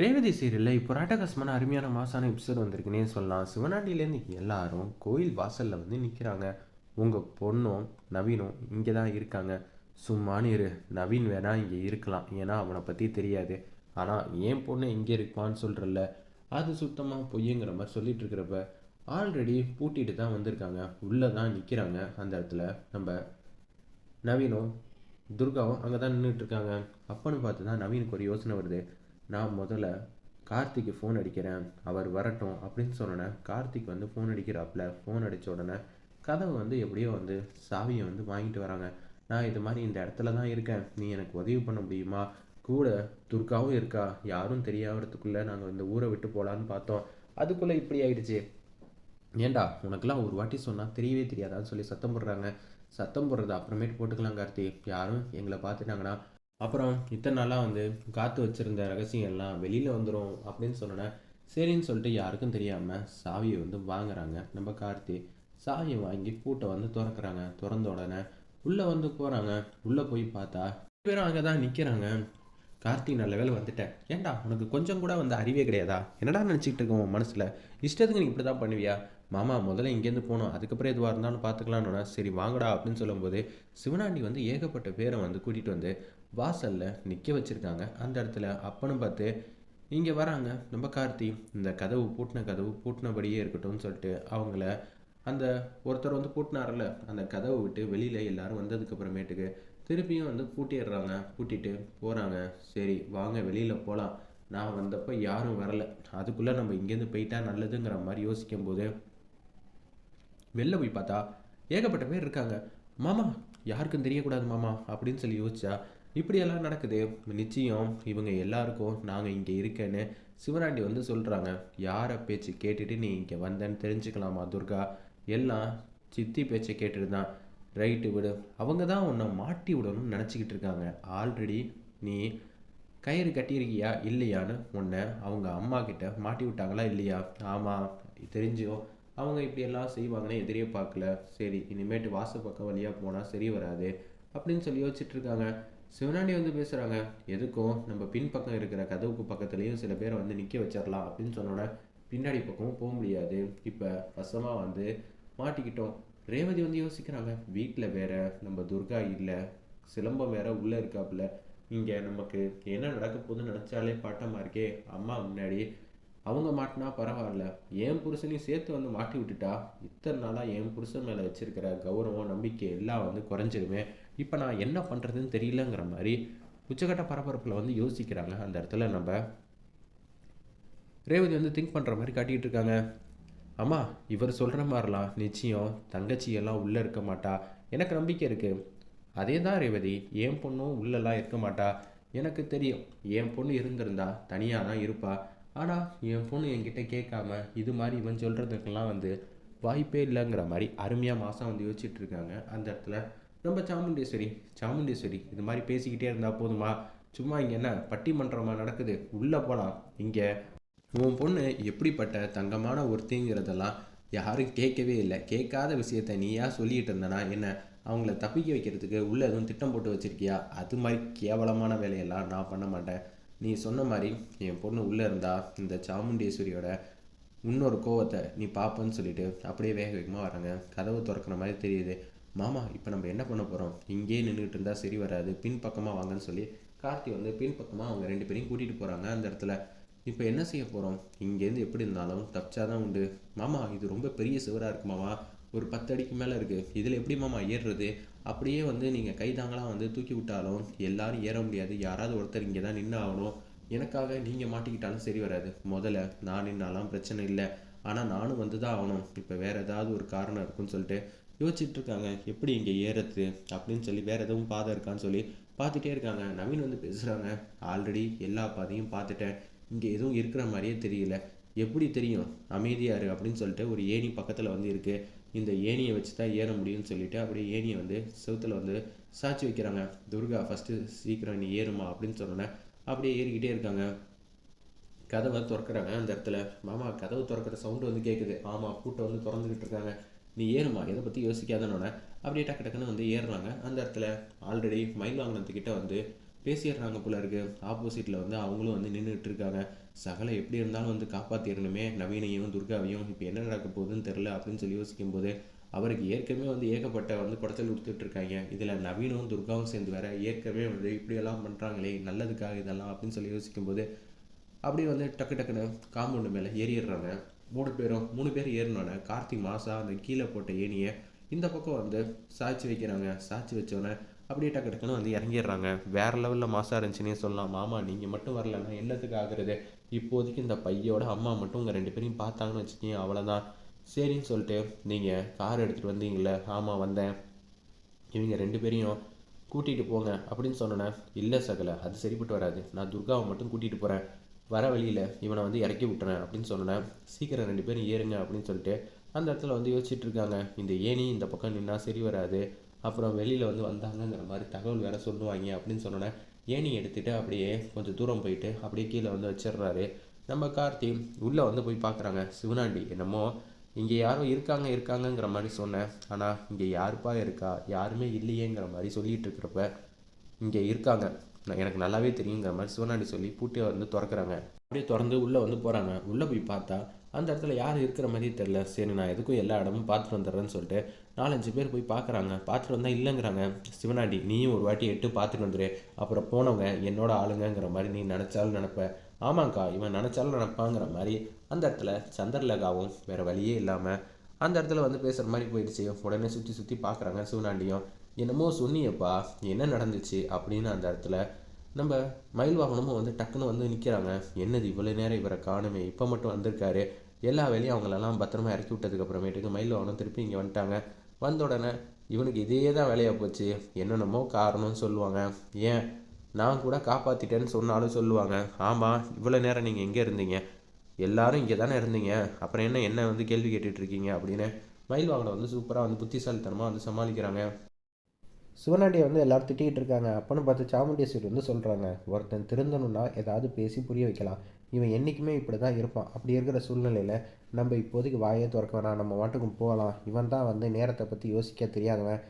ரேவதி சீரியலில் இப்போ ராட்டகாசமான அருமையான மாசான எபிசோட் வந்திருக்குன்னே சொல்லலாம். சிவனாண்டிலேருந்து எல்லாரும் கோயில் வாசலில் வந்து நிற்கிறாங்க உங்கள் பொண்ணும் நவீனும் இங்கே தான் இருக்காங்க. சும்மானு இரு நவீன் வேணா இங்கே இருக்கலாம். ஏன்னா அவனை பற்றி தெரியாது. ஆனால் என் பொண்ணு இங்கே இருப்பான்னு சொல்கிறல்ல அது சுத்தமாக பொய்யுங்கிற மாதிரி சொல்லிட்டு இருக்கிறப்ப ஆல்ரெடி பூட்டிட்டு தான் வந்திருக்காங்க. உள்ளே தான் நிற்கிறாங்க அந்த இடத்துல நம்ம நவீனும் துர்காவும் அங்கே தான் நின்றுட்டு இருக்காங்க. அப்பன்னு பார்த்து தான் நவீனுக்கு ஒரு யோசனை வருது. நான் முதல்ல கார்த்திக்கு ஃபோன் அடிக்கிறேன் அவர் வரட்டும் அப்படின்னு சொன்னோன்னே கார்த்திக் வந்து ஃபோன் அடிக்கிறாப்புல. ஃபோன் அடித்த உடனே கதவை வந்து எப்படியோ வந்து சாவியை வந்து வாங்கிட்டு வராங்க. நான் இது மாதிரி இந்த இடத்துல தான் இருக்கேன். நீ எனக்கு உதவி பண்ண முடியுமா? கூட துர்காவும் இருக்கா? யாரும் தெரியாததுக்குள்ளே நாங்கள் இந்த ஊரை விட்டு போகலான்னு பார்த்தோம். அதுக்குள்ளே இப்படி ஆயிடுச்சு. ஏண்டா உனக்கெல்லாம் ஒரு வாட்டி சொன்னால் தெரியவே தெரியாதான்னு சொல்லி சத்தம் போடுறாங்க. சத்தம் போடுறது அப்புறமேட்டு போட்டுக்கலாம் கார்த்தி. யாரும் எங்களை பார்த்துட்டாங்கன்னா அப்புறம் இத்தனை நாளாக வந்து காத்து வச்சுருந்த ரகசியம் எல்லாம் வெளியில் வந்துடும் அப்படின்னு சொன்னோன்னே சரின்னு சொல்லிட்டு யாருக்கும் தெரியாமல் சாவியை வந்து வாங்குறாங்க. நம்ம கார்த்தி சாவியை வாங்கி பூட்டை வந்து திறக்கிறாங்க. திறந்த உடனே உள்ளே வந்து போகிறாங்க உள்ளே போய் பார்த்தா பேரும் அங்கே தான் நிற்கிறாங்க கார்த்தி நல்ல வேலை வந்துட்டேன். ஏன்டா உனக்கு கொஞ்சம் கூட வந்து அறிவே கிடையாதா? என்னடா நினச்சிக்கிட்டு இருக்கோம் மனசில்? இஷ்டத்துக்கு நீ இப்படி தான் பண்ணுவியா? மாமா முதல்ல இங்கேருந்து போகணும். அதுக்கப்புறம் எதுவாக இருந்தாலும் பார்த்துக்கலான்னு சரி வாங்கடா அப்படின்னு சொல்லும்போது சிவனாண்டி வந்து ஏகப்பட்ட பேரை வந்து கூட்டிகிட்டு வந்து வாசலில் நிற்க வச்சுருக்காங்க. அந்த இடத்துல அப்பனும் பார்த்து இங்கே வராங்க. நம்ம கார்த்தி இந்த கதவு பூட்டின கதவு பூட்டினபடியே இருக்கட்டும்னு சொல்லிட்டு அவங்கள அந்த ஒருத்தர் வந்து பூட்டினார்ல அந்த கதவை விட்டு வெளியில் எல்லாரும் வந்ததுக்கப்புறமேட்டுக்கு திருப்பியும் வந்து பூட்டிடுறாங்க. பூட்டிட்டு போகிறாங்க சரி வாங்க வெளியில் போகலாம் நான் வந்தப்போ யாரும் வரல. அதுக்குள்ளே நம்ம இங்கேருந்து போயிட்டா நல்லதுங்கிற மாதிரி யோசிக்கும் போது வெளில போய் பார்த்தா ஏகப்பட்ட பேர் இருக்காங்க. மாமா யாருக்கும் தெரியக்கூடாது மாமா அப்படின்னு சொல்லி யோசிச்சா இப்படியெல்லாம் நடக்குது. நிச்சயம் இவங்க எல்லாருக்கும் நாங்கள் இங்கே இருக்கேன்னு சிவராண்டி வந்து சொல்கிறாங்க யாரை பேச்சு கேட்டுட்டு நீ இங்கே வந்தேன்னு தெரிஞ்சுக்கலாமா துர்கா? எல்லாம் சித்தி பேச்சை கேட்டுட்டு தான் ரைட்டு விடு. அவங்க தான் உன்னை மாட்டி விடணும்னு நினச்சிக்கிட்டு இருக்காங்க. ஆல்ரெடி நீ கயிறு கட்டியிருக்கியா இல்லையான்னு உன்னை அவங்க அம்மா கிட்ட மாட்டி விட்டாங்களா இல்லையா? ஆமாம் தெரிஞ்சோ அவங்க இப்படியெல்லாம் செய்வாங்கன்னு எதிரே பார்க்கல. சரி இனிமேட்டு வாசல் பக்கம் வழியாக போனால் சரி வராது அப்படின்னு சொல்லி யோசிச்சுட்டு இருக்காங்க. சிவனாண்டி வந்து பேசுகிறாங்க எதுக்கும் நம்ம பின்பக்கம் இருக்கிற கதவுக்கு பக்கத்துலேயும் சில பேரை வந்து நிற்க வச்சிடலாம் அப்படின்னு சொன்னோன்னே பின்னாடி பக்கமும் போக முடியாது. இப்போ வசமாக வந்து மாட்டிக்கிட்டோம். ரேவதி வந்து யோசிக்கிறாங்க வீட்டில் வேற நம்ம துர்கா இல்லை சிலம்பம் வேற உள்ளே இருக்காப்புல. இங்கே நமக்கு என்ன நடக்க போகுதுன்னு நினச்சாலே பாட்டமாக இருக்கே. அம்மா முன்னாடி அவங்க மாட்டினா பரவாயில்ல. என் புருஷனையும் சேர்த்து வந்து மாட்டி விட்டுட்டா இத்தனை நாளாக என் புருஷன் மேலே வச்சிருக்கிற கௌரவம் நம்பிக்கை எல்லாம் வந்து குறைஞ்சிருமே. இப்போ நான் என்ன பண்ணுறதுன்னு தெரியலங்கிற மாதிரி உச்சகட்ட பரபரப்பில் வந்து யோசிக்கிறாங்க அந்த இடத்துல நம்ம. ரேவதி வந்து திங்க் பண்ணுற மாதிரி காட்டிகிட்டு இருக்காங்க. ஆமாம் இவர் சொல்கிற மாதிரிலாம் நிச்சயம் தங்கச்சி எல்லாம் உள்ளே இருக்க மாட்டா. எனக்கு நம்பிக்கை இருக்குது அதே தான் ரேவதி என் பொண்ணும் உள்ளெல்லாம் இருக்க மாட்டா. எனக்கு தெரியும் என் பொண்ணு இருந்திருந்தா தனியாக தான் இருப்பா. ஆனால் என் பொண்ணு என்கிட்ட கேட்காம இது மாதிரி இவன் சொல்கிறதுக்கெல்லாம் வந்து வாய்ப்பே இல்லைங்கிற மாதிரி அருமையாக மாதம் வந்து யோசிச்சுட்ருக்காங்க அந்த இடத்துல நம்ம சாமுண்டேஸ்வரி சாமுண்டேஸ்வரி இது மாதிரி பேசிக்கிட்டே இருந்தால் போதுமா? சும்மா இங்கே என்ன பட்டிமன்றமாக நடக்குது? உள்ளே போகலாம் இங்கே உன் பொண்ணு எப்படிப்பட்ட தங்கமான ஒருத்திங்கிறதெல்லாம் யாரும் கேட்கவே இல்லை. கேட்காத விஷயத்த நீயா சொல்லிட்டு இருந்தனா என்ன? அவங்கள தப்பிக்க வைக்கிறதுக்கு உள்ளே எதுவும் திட்டம் போட்டு வச்சுருக்கியா? அது மாதிரி கேவலமான வேலையெல்லாம் நான் பண்ண மாட்டேன். நீ சொன்ன மாதிரி என் பொண்ணு உள்ளே இருந்தா இந்த சாமுண்டேஸ்வரியோட இன்னொரு கோவத்தை நீ பார்ப்பன்னு சொல்லிட்டு அப்படியே வேக வேகமாக வராங்க கதவு திறக்கிற மாதிரி தெரியுது. மாமா இப்போ நம்ம என்ன பண்ண போகிறோம் இங்கேயே நின்றுட்டு இருந்தால் சரி வராது. பின்பக்கமாக வாங்கன்னு சொல்லி கார்த்தி வந்து பின் பக்கமாக அவங்க ரெண்டு பேரையும் கூட்டிகிட்டு போகிறாங்க அந்த இடத்துல. இப்போ என்ன செய்ய போகிறோம் இங்கேருந்து எப்படி இருந்தாலும் தப்பிச்சா தான் உண்டு. மாமா இது ரொம்ப பெரிய சுவராக இருக்கு மாமா. ஒரு பத்து அடிக்கு மேலே இருக்குது இதில் எப்படி மாமா ஏறுறது? அப்படியே வந்து நீங்கள் கைதாங்களாக வந்து தூக்கி விட்டாலும் எல்லாரும் ஏற முடியாது. யாராவது ஒருத்தர் இங்கே தான் நின்று ஆகணும். எனக்காக நீங்கள் மாட்டிக்கிட்டாலும் சரி வராது. முதல்ல நான் நின்னாலாம் பிரச்சனை இல்லை. ஆனால் நானும் வந்து தான் ஆகணும். இப்போ வேறு ஏதாவது ஒரு காரணம் இருக்குன்னு சொல்லிட்டு யோசிச்சுட்டு இருக்காங்க. எப்படி இங்கே ஏறது அப்படின்னு சொல்லி வேறு எதுவும் பாதை இருக்கான்னு சொல்லி பார்த்துட்டே இருக்காங்க. நவீன் வந்து பேசுகிறாங்க ஆல்ரெடி எல்லா பாதையும் பார்த்துட்டேன். இங்கே எதுவும் இருக்கிற மாதிரியே தெரியல. எப்படி தெரியும்? அமைதியாக இரு அப்படின்னு சொல்லிட்டு ஒரு ஏணி பக்கத்தில் வந்து இருக்குது இந்த ஏணியை வச்சு தான் ஏற முடியும்னு சொல்லிட்டு அப்படியே ஏணியை வந்து செவுத்தில் வந்து சாட்சி வைக்கிறாங்க. துர்கா ஃபஸ்ட்டு சீக்கிரம் நீ ஏறுமா அப்படின்னு சொன்னோன்னே அப்படியே ஏறிக்கிட்டே இருக்காங்க. கதவை திறக்கிறாங்க அந்த இடத்துல. மாமா கதவு திறக்கிற சவுண்டு வந்து கேட்குது ஆமாம் கூட்டம் வந்து திறந்துக்கிட்டு இருக்காங்க. நீ ஏறுமா இதை பற்றி யோசிக்காதனோட அப்படியே டக்கு டக்குன்னு வந்து ஏறுறாங்க. அந்த இடத்துல ஆல்ரெடி மயில் வாங்கினத்துக்கிட்ட வந்து பேசிடுறாங்க போல இருக்கு. ஆப்போசிட்டில் வந்து அவங்களும் வந்து நின்றுட்டு இருக்காங்க. சகலை எப்படி இருந்தாலும் வந்து காப்பாற்றிடணுமே நவீனையும் துர்காவையும் இப்போ என்ன நடக்க போகுதுன்னு தெரில அப்படின்னு சொல்லி யோசிக்கும் போது அவருக்கு ஏற்கனவே வந்து ஏகப்பட்ட வந்து குடத்தல் கொடுத்துட்டு இருக்காங்க. இதில் நவீனும் துர்காவும் சேர்ந்து வேற ஏற்கனவே வந்து இப்படியெல்லாம் பண்ணுறாங்களே நல்லதுக்காக இதெல்லாம் அப்படின்னு சொல்லி யோசிக்கும்போது அப்படியே வந்து டக்கு டக்குன்னு காம்பவுண்டு மேலே ஏறிடுறாங்க. மூணு பேரும் மூணு பேர் ஏறினோடனே கார்த்திக் மாசா அந்த கீழே போட்ட ஏணியை இந்த பக்கம் வந்து சாய்ச்சி வைக்கிறாங்க. சாய்ச்சி வச்சோடனே அப்படியே டக்கு டக்குன்னு வந்து இறங்கிடுறாங்க. வேற லெவலில் மாசாக இருந்துச்சுன்னே சொல்லலாம். மாமா நீங்கள் மட்டும் வரலன்னா என்னத்துக்கு ஆகுறது? இப்போதைக்கு இந்த பையோட அம்மா மட்டும் உங்கள் ரெண்டு பேரையும் பார்த்தாங்கன்னு வச்சுக்கோங்க அவ்வளோதான் சரின்னு சொல்லிட்டு நீங்கள் கார் எடுத்துகிட்டு வந்தீங்களே ஆமாம் வந்தேன். இவங்க ரெண்டு பேரையும் கூட்டிகிட்டு போங்க அப்படின்னு சொன்னேன் இல்லை சகல அது சரிப்பட்டு வராது. நான் துர்காவை மட்டும் கூட்டிகிட்டு போகிறேன் வர வழியில் இவனை வந்து இறக்கி விட்டுறேன். அப்படின்னு சொன்னேன் சீக்கிரம் ரெண்டு பேரும் ஏறுங்க. அப்படின்னு சொல்லிட்டு அந்த இடத்துல வந்து யோசிச்சுட்டு இருக்காங்க. இந்த ஏணி இந்த பக்கம் நின்னா சரி வராது. அப்புறம் வெளியில் வந்து வந்தாங்கங்கிற மாதிரி தகவல் வேற சொல்லுவாங்க அப்படின்னு சொன்னோன்னே ஏணி எடுத்துகிட்டு அப்படியே கொஞ்சம் தூரம் போயிட்டு அப்படியே கீழே வந்து வச்சிடுறாரு. நம்ம கார்த்தி உள்ளே வந்து போய் பார்க்குறாங்க சிவனாண்டி என்னமோ இங்கே யாரும் இருக்காங்க இருக்காங்கங்கிற மாதிரி சொன்னேன் ஆனால் இங்கே யாருப்பா இருக்கா? யாருமே இல்லையேங்கிற மாதிரி சொல்லிட்டு இருக்கிறப்ப இங்கே இருக்காங்க. நான் எனக்கு நல்லாவே தெரியுங்கிற மாதிரி சிவனாண்டி சொல்லி பூட்டியை வந்து திறக்கிறாங்க. அப்படியே திறந்து உள்ளே வந்து போகிறாங்க உள்ளே போய் பார்த்தா அந்த இடத்துல யார் இருக்கிற மாதிரியே தெரில சரி நான் எதுக்கும் எல்லா இடமும் பார்த்துட்டு வந்துடுறேன்னு சொல்லிட்டு நாலஞ்சு பேர் போய் பார்க்குறாங்க. பார்த்துட்டு வந்தால் இல்லைங்கிறாங்க. சிவனாண்டி நீயும் ஒரு வாட்டி எட்டு பார்த்துட்டு வந்துடு அப்புறம் போனவங்க என்னோட ஆளுங்கங்கிற மாதிரி நீ நினச்சாலும் நினப்ப. ஆமாங்க்கா இவன் நினச்சாலும் நினப்பாங்கிற மாதிரி அந்த இடத்துல சந்திரலகாவும் வேறு வழியே இல்லாமல் அந்த இடத்துல வந்து பேசுகிற மாதிரி போயிடுச்சு. உடனே சுற்றி சுற்றி பார்க்குறாங்க சிவனாண்டியும். என்னமோ சொன்னியப்பா என்ன நடந்துச்சு அப்படின்னு அந்த இடத்துல நம்ம மயில் வாகனமும் வந்து டக்குன்னு வந்து நிற்கிறாங்க என்னது இவ்வளோ நேரம் இவரை காணுமே இப்போ மட்டும் வந்திருக்காரு. எல்லா வேலையும் அவங்களெல்லாம் பத்திரமா இறக்கி விட்டதுக்கு அப்புறமேட்டுக்கு மயில் வாகனம் திருப்பி இங்கே வந்துட்டாங்க. வந்த உடனே இவனுக்கு இதே தான் வேலையாக போச்சு. என்னென்னமோ காரணம்னு சொல்லுவாங்க. ஏன்? நான் கூட காப்பாற்றிட்டேன்னு சொன்னாலும் சொல்லுவாங்க. ஆமாம் இவ்வளோ நேரம் நீங்கள் எங்கே இருந்தீங்க? எல்லாரும் இங்கே தானே இருந்தீங்க. அப்புறம் என்ன என்ன வந்து கேள்வி கேட்டுட்ருக்கீங்க அப்படின்னு மயில் வாகனம் வந்து சூப்பராக வந்து புத்திசாலித்தனமாக வந்து சமாளிக்கிறாங்க. சிவனாண்டியை வந்து எல்லாரும் திட்டிகிட்டு இருக்காங்க. அப்போன்னு பார்த்து சாமுண்டீஸ்வரி வந்து சொல்கிறாங்க ஒருத்தன் திருந்தணும்னா ஏதாவது பேசி புரிய வைக்கலாம். இவன் என்றைக்குமே இப்படி தான் இருப்பான். அப்படி இருக்கிற சூழ்நிலையில் நம்ம இப்போதைக்கு வாயே திறக்க வேணாம். நம்ம வாட்டுக்கும் போகலாம். இவன் தான் வந்து நேரத்தை பற்றி யோசிக்க தெரியாதவன்.